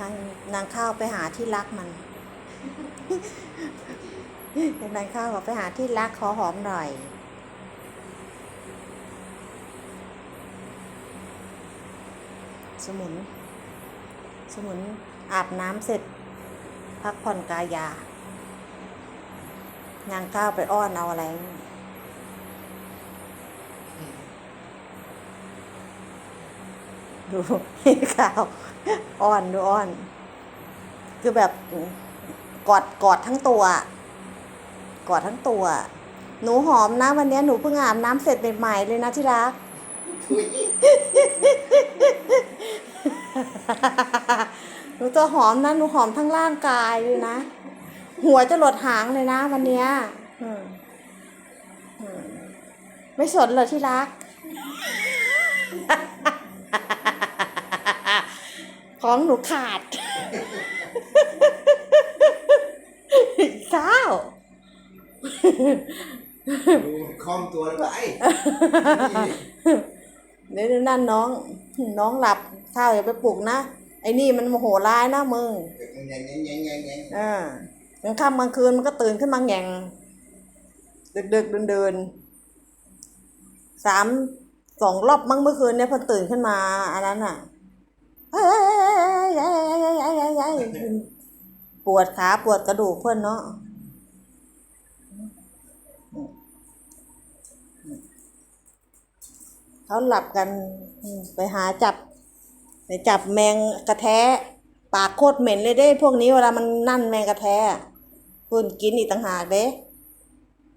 นางนางข้าวไปหาที่รักมันนางข้าวบอไปหาที่รักขอหอมหน่อยสมุน สมุนอาบน้ำเสร็จ พักผ่อนกายา นางข้าวไปอ้อนเอาอะไร ดูขาวอ้อนดูอ้อน คือแบบกอดกอดทั้งตัว กอดทั้งตัว หนูหอมนะวันนี้หนูเพิ่งอาบน้ำเสร็จใหม่ๆเลยนะที่รักทุยหนูจะหอมนะหนูหอมทั้งร่างกายเลยนะ หัวจะหลดหางเลยนะ วันนี้ไม่สนเหรอที่รัก ของหนูขาดข้าวดูคล่อมตัวแล้วก็ไอ้เดี๋ยวนั่นน้อง น้องหลับข้าวอย่าไปปลุกนะ ไอ้นี่มันโมโหร้ายนะมึงแงงแงงแงงแงงแงงอ่ากลางค่ำกลางคืนมันก็ตื่นขึ้นมาแง่งดึกดึกเดินเดินๆสามสองรอบมั้งเมื่อคืนเนี่ยพอตื่นขึ้นมาอันนั้นอะ ปวดขาปวดกระดูกเพื่อนเนาะเขาหลับกันไปหาจับ ไปจับแมงกระแทะปากโคตรเหม็นเลยเด้ พวกนี้เวลามันนั่นแมงกระแทะคุณกินอีกต่างหากเด้